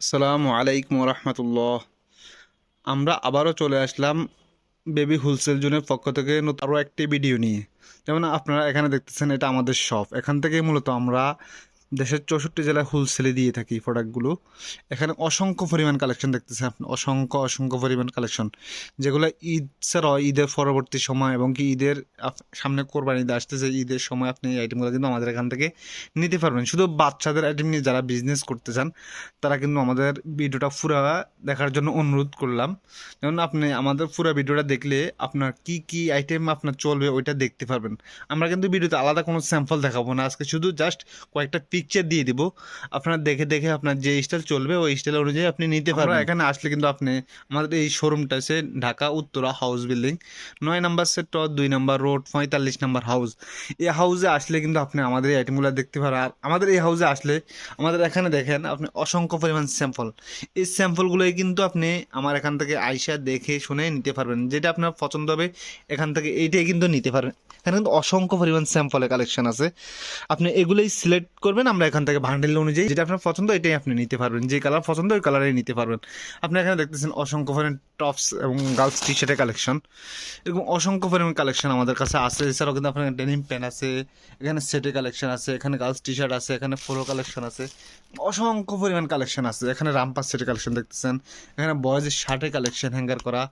আসসালামু আলাইকুম রহমতুল্লাহ আমরা আবারও চলে আসলাম বেবি হোলসেল জোনের পক্ষ থেকে আরও একটি ভিডিও নিয়ে। যেমন আপনারা এখানে দেখতেছেন, এটা আমাদের শপ। এখান থেকে মূলত আমরা দেশের চৌষট্টি জেলায় হোলসেলে দিয়ে থাকি প্রোডাক্টগুলো এখানে অসংখ্য পরিমাণ কালেকশন দেখতেছেন আপনি। অসংখ্য অসংখ্য পরিমাণ কালেকশন যেগুলো ঈদ ছাড়াও ঈদের পরবর্তী সময় এবং কি ঈদের সামনে কোরবানি ঈদ আসতেছে, ঈদের সময় আপনি এই আইটেমগুলো কিন্তু আমাদের এখান থেকে নিতে পারবেন। শুধু বাচ্চাদের আইটেম নিয়ে যারা বিজনেস করতে চান, তারা কিন্তু আমাদের ভিডিওটা পুরো দেখার জন্য অনুরোধ করলাম। যেমন আপনি আমাদের পুরো ভিডিওটা দেখলে আপনার কি কি আইটেম আপনার চলবে ওইটা দেখতে পারবেন। আমরা কিন্তু ভিডিওতে আলাদা কোনো স্যাম্পল দেখাবো না। আজকে শুধু জাস্ট কয়েকটা পিকচার দিয়ে দিব। আপনার দেখে দেখে আপনার যে স্টাইল চলবে ওই স্টাইল অনুযায়ী আপনি নিতে পারবেন। এখানে আসলে কিন্তু আপনি আমাদের এই শোরুমটা আছে ঢাকা উত্তরা হাউস বিল্ডিং নয় নাম্বার সেক্টর দুই নাম্বার রোড পঁয়তাল্লিশ নাম্বার হাউস এই হাউসে আসলে কিন্তু আপনি আমাদের এই আইটেমগুলো দেখতে পারেন। আর আমাদের এই হাউসে আসলে আমাদের এখানে দেখেন আপনি অসংখ্য পরিমাণ স্যাম্পল এই স্যাম্পলগুলোই কিন্তু আপনি আমার এখান থেকে আইসা দেখে শুনে নিতে পারবেন। যেটা আপনার পছন্দ হবে এখান থেকে এইটাই কিন্তু নিতে পারবেন। এখানে কিন্তু অসংখ্য পরিমাণ স্যাম্পলের কালেকশন আছে। আপনি এগুলোই সিলেক্ট করবেন আমরা এখান থেকে ভান্ডেল অনুযায়ী যেটা আপনার পছন্দ, এটাই আপনি নিতে পারবেন। যে কালার পছন্দ, ওই কালারেই নিতে পারবেন। আপনি এখানে দেখতেছেন অসংখ্য পরিমাণ টপস এবং গার্লস টি শার্টের কালেকশন এরকম অসংখ্য পরিমাণ কালেকশন আমাদের কাছে আছে। এছাড়াও কিন্তু আপনার ডেনিম প্যান্ট আছে, এখানে সেটের কালেকশন আছে, এখানে গার্লস টি শার্ট আছে, এখানে ফোলো কালেকশন আছে। অসংখ্য পরিমাণ কালেকশন আছে। এখানে রামপাস সেটের কালেকশন দেখতেছেন, এখানে বয়েজের শার্টের কালেকশন হ্যাঙ্গার করা,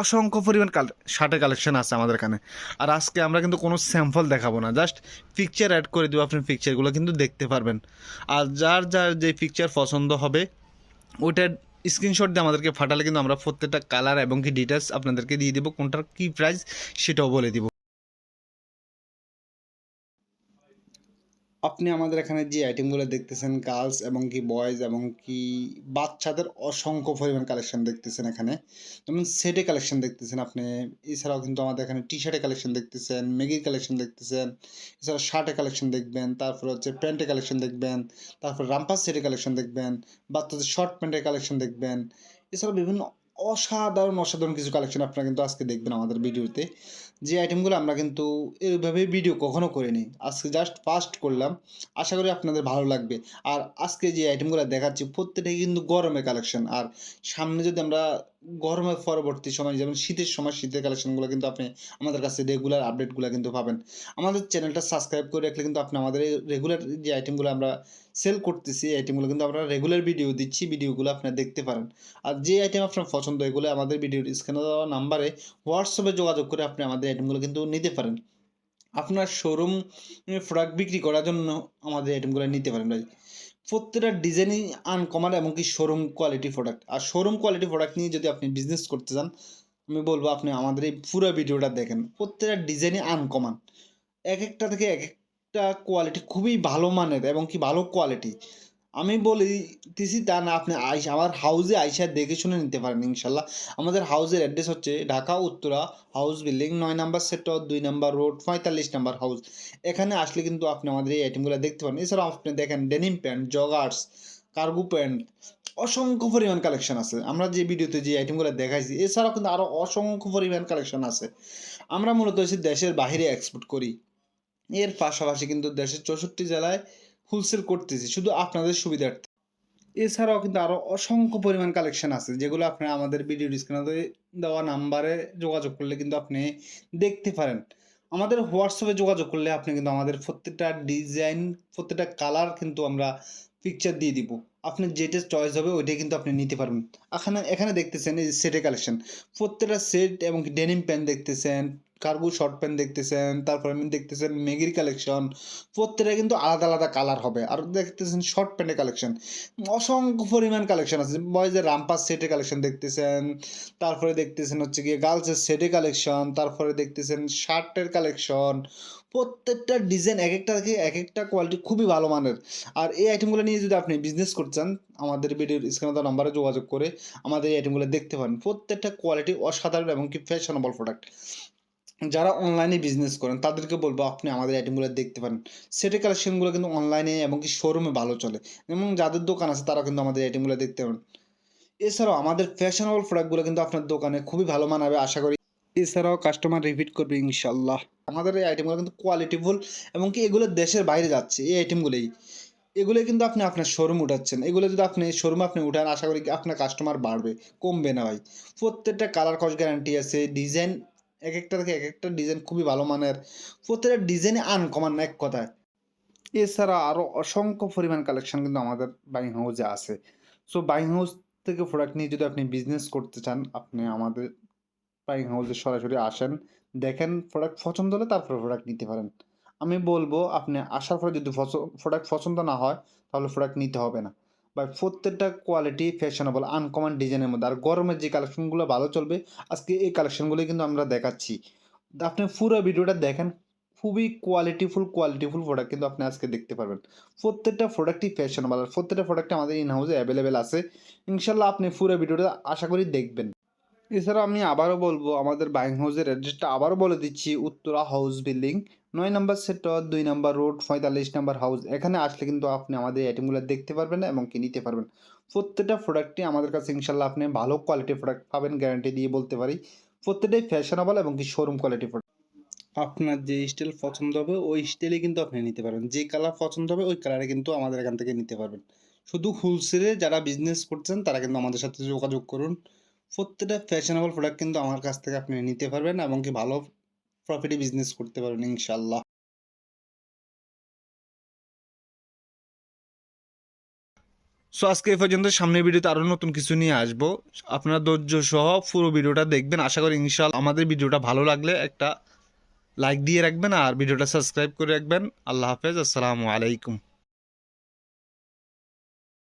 অসংখ্য পরিমাণ শার্টের কালেকশন আছে আমাদের এখানে। আর আজকে আমরা কিন্তু কোনো স্যাম্পল দেখাবো না জাস্ট পিকচার অ্যাড করে দেবো আপনি পিকচারগুলো কিন্তু দেখতে পারবেন। আর যার যার যে পিকচার পছন্দ হবে ওইটার স্ক্রিনশট দিয়ে আমাদেরকে ফাটালে কিন্তু আমরা প্রত্যেকটা কালার এবং কি ডিটেলস আপনাদেরকে দিয়ে দেবো, কোনটার কী প্রাইস সেটাও বলে দিব। আপনি আমাদের এখানে যে আইটেমগুলো দেখতেছেন গার্লস এবং কি বয়েজ এবং কি বাচ্চাদের অসংখ্য পরিমাণ কালেকশন দেখতেছেন এখানে। যেমন সেটে কালেকশন দেখতেছেন আপনি, এছাড়াও কিন্তু আমাদের এখানে টি শার্টের কালেকশন দেখতেছেন মেগির কালেকশন দেখতেছেন এছাড়া শার্টের কালেকশন দেখবেন, তারপর হচ্ছে প্যান্টের কালেকশন দেখবেন, তারপর রামপাস সেটের কালেকশন দেখবেন, বাচ্চাদের শর্ট প্যান্টের কালেকশন দেখবেন এছাড়া বিভিন্ন অসাধারণ অসাধারণ কিছু কালেকশন আপনারা কিন্তু আজকে দেখবেন আমাদের ভিডিওতে যে আইটেমগুলো আমরা কিন্তু এইভাবে ভিডিও কখনো করিনি। আজকে জাস্ট ফার্স্ট করলাম। আশা করি আপনাদের ভালো লাগবে। আর আজকে যে আইটেমগুলো দেখাচ্ছি, প্রত্যেকটাই কিন্তু গরমের কালেকশন আর সামনে যদি আমরা গরমের পরবর্তী সময়, যেমন শীতের সময়, শীতের কালেকশনগুলো কিন্তু আপনি আমাদের কাছে রেগুলার আপডেটগুলো কিন্তু পাবেন। আমাদের চ্যানেলটা সাবস্ক্রাইব করে রাখলে কিন্তু আপনি আমাদের এই রেগুলার যে আইটেমগুলো আমরা সেল করতেছি, এই আইটেমগুলো কিন্তু আমরা রেগুলার ভিডিও দিচ্ছি ভিডিওগুলো আপনারা দেখতে পারেন। আর যে আইটেম আপনার পছন্দ, এগুলো আমাদের ভিডিওর স্ক্রিনে দেওয়া নাম্বারে হোয়াটসঅ্যাপে যোগাযোগ করে আপনি আমাদের আইটেমগুলো কিন্তু নিতে পারেন। আপনার শোরুম প্রোডাক্ট বিক্রি করার জন্য আমাদের আইটেমগুলো নিতে পারেন ভাই। প্রত্যেকটা ডিজাইনই এবং কি শোরুম কোয়ালিটি প্রোডাক্ট আর শোরুম কোয়ালিটি প্রোডাক্ট নিয়ে যদি আপনি বিজনেস করতে চান, আমি বলব আপনি আমাদের এই পুরো ভিডিওটা দেখেন। প্রত্যেকটা ডিজাইনই আনকমন এক একটা থেকে এক একটা কোয়ালিটি খুবই ভালো মানের এবং কি ভালো কোয়ালিটি আমি বলিতেছি তা না, আপনি আইস, আমার হাউসে আইসা দেখে শুনে নিতে পারেন ইনশাল্লাহ। আমাদের হাউসের অ্যাড্রেস হচ্ছে ঢাকা, উত্তরা হাউস বিল্ডিং নয় নাম্বার সেক্টর দুই নাম্বার রোড পঁয়তাল্লিশ নাম্বার হাউস এখানে আসলে কিন্তু আপনি আমাদের এই আইটেমগুলো দেখতে পারেন। এছাড়াও আপনি দেখেন denim pant joggers cargo pant অসংখ্য পরিমাণ কালেকশন আছে। আমরা যে ভিডিওতে যে আইটেমগুলো দেখাইছি, এছাড়াও কিন্তু আরও অসংখ্য পরিমাণ কালেকশন আছে। আমরা মূলত দেশের বাইরে এক্সপোর্ট করি। এর পাশাপাশি কিন্তু দেশের চৌষট্টি জেলায় হোলসেল করতেছি, শুধু আপনাদের সুবিধার্থে। এছাড়াও কিন্তু আরও অসংখ্য পরিমাণ কালেকশন আছে, যেগুলো আপনি আমাদের ভিডিও স্ক্রিনে দেওয়া নাম্বারে যোগাযোগ করলে কিন্তু আপনি দেখতে পারেন। আমাদের হোয়াটসঅ্যাপে যোগাযোগ করলে আপনি কিন্তু আমাদের প্রত্যেকটা ডিজাইন প্রত্যেকটা কালার কিন্তু আমরা পিকচার দিয়ে দিব। আপনি যেটা চয়েস হবে ওইটাই কিন্তু আপনি নিতে পারবেন। এখানে এখানে দেখতেছেন এই সেটের কালেকশন প্রত্যেকটা সেট এবং ডেনিম প্যান্ট দেখতেছেন কার্গো শর্ট প্যান্ট দেখতেছেন, তারপরে আপনি দেখতেছেন মেগির কালেকশন প্রত্যেকটা কিন্তু আলাদা আলাদা কালার হবে। আর দেখতেছেন শর্ট প্যান্টের কালেকশন অসংখ্য পরিমাণ কালেকশন আছে। বয়েজের রামপাস সেটের কালেকশন দেখতেছেন, তারপরে দেখতেছেন হচ্ছে গিয়ে গার্লসের সেটের কালেকশন তারপরে দেখতেছেন শার্টের কালেকশন প্রত্যেকটা ডিজাইন এক একটা এক একটা কোয়ালিটি খুবই ভালো মানের। আর এই আইটেমগুলো নিয়ে যদি আপনি বিজনেস করছেন আমাদের ভিডিওর স্ক্রিনে নাম্বারে যোগাযোগ করে আমাদের এই আইটেমগুলো দেখতে পারেন। প্রত্যেকটা কোয়ালিটি অসাধারণ এবং কি ফ্যাশনেবল প্রোডাক্ট যারা অনলাইনে বিজনেস করেন, তাদেরকে বলব, আপনি আমাদের আইটেমগুলো দেখতে পারেন। সেটের কালেকশনগুলো কিন্তু অনলাইনে এবং কি শোরুমে ভালো চলে। এবং যাদের দোকান আছে তারা কিন্তু আমাদের আইটেমগুলো দেখতে পারেন। এছাড়াও আমাদের ফ্যাশনেবল প্রোডাক্টগুলো কিন্তু আপনার দোকানে খুবই ভালো মানাবে, আশা করি। এছাড়াও কাস্টমার রিপিট করবে ইনশাল্লাহ আমাদের এই আইটেমগুলো কিন্তু কোয়ালিটিফুল এবং কি এগুলো দেশের বাইরে যাচ্ছে, এই আইটেমগুলোই এগুলো কিন্তু আপনি আপনার শোরুম উঠাচ্ছেন। এগুলো যদি আপনি শোরুম আপনি উঠান, আশা করি আপনার কাস্টমার বাড়বে, কমবে না ভাই। প্রত্যেকটা কালার কস গ্যারান্টি আছে ডিজাইন এক একটা থেকে এক একটা ডিজাইন খুবই ভালো মানের। প্রত্যেকটা ডিজাইনে আনকমান এক কথায়। এছাড়া আরও অসংখ্য পরিমাণ কালেকশন কিন্তু আমাদের বাইং হাউসে আছে। সো বাইং হাউস থেকে প্রোডাক্ট নিয়ে যদি আপনি বিজনেস করতে চান, আপনি আমাদের বাইং হাউসে সরাসরি আসেন, দেখেন প্রোডাক্ট পছন্দ হলে তারপরে প্রোডাক্ট নিতে পারেন। আমি বলব, আপনি আসার পরে যদি প্রোডাক্ট পছন্দ না হয়, তাহলে প্রোডাক্ট নিতে হবে না। বা প্রত্যেকটা কোয়ালিটি ফ্যাশনেবল আনকমন ডিজাইনের মধ্যে। আর গরমের যে কালেকশনগুলো ভালো চলবে, আজকে এই কালেকশনগুলো কিন্তু আমরা দেখাচ্ছি। আপনি পুরো ভিডিওটা দেখেন, খুবই কোয়ালিটিফুল কোয়ালিটিফুল প্রোডাক্ট কিন্তু আপনি আজকে দেখতে পারবেন। প্রত্যেকটা প্রোডাক্টই ফ্যাশনেবল আর প্রত্যেকটা প্রোডাক্ট আমাদের ইন হাউসে অ্যাভেলেবেল আছে। ইনশাল্লাহ আপনি পুরো ভিডিওটা আশা করি দেখবেন। এছাড়া আমি আবারও বলব, আমাদের বাইং হাউসের অ্যাড্রেসটা আবারও বলে দিচ্ছি, উত্তরা হাউস বিল্ডিং নয় নম্বর সেক্টর দুই নম্বর রোড পঁয়তাল্লিশ নম্বর হাউস এখানে আসলে কিন্তু আপনি আমাদের আইটেমগুলো দেখতে পারবেন এবং কি নিতে পারবেন। প্রত্যেকটা প্রোডাক্টই আমাদের কাছে ইনশাল্লাহ আপনি ভালো কোয়ালিটির প্রোডাক্ট পাবেন গ্যারান্টি দিয়ে বলতে পারি। প্রত্যেকটাই ফ্যাশনেবল এবং কি শোরুম কোয়ালিটি প্রোডাক্ট আপনার যে স্টাইল পছন্দ হবে, ওই স্টাইলে কিন্তু আপনি নিতে পারবেন। যে কালার পছন্দ হবে, ওই কালারে কিন্তু আমাদের এখান থেকে নিতে পারবেন। শুধু হোলসেলে যারা বিজনেস করছেন, তারা কিন্তু আমাদের সাথে যোগাযোগ করুন। প্রত্যেকটা ফ্যাশনেবল প্রোডাক্ট কিন্তু আমার কাছ থেকে আপনি নিতে পারবেন এবং কি ভালো প্রফিটে বিজনেস করতে পারবেন ইনশাল্লাহ সো আজকে এই পর্যন্ত, সামনের ভিডিওতে আরও নতুন কিছু নিয়ে আসব। আপনারা ধৈর্য সহ পুরো ভিডিওটা দেখবেন। আশা করি ইনশাল আমাদের ভিডিওটা ভালো লাগলে একটা লাইক দিয়ে রাখবেন আর ভিডিওটা সাবস্ক্রাইব করে রাখবেন। আল্লাহ হাফেজ, আসসালামু আলাইকুম।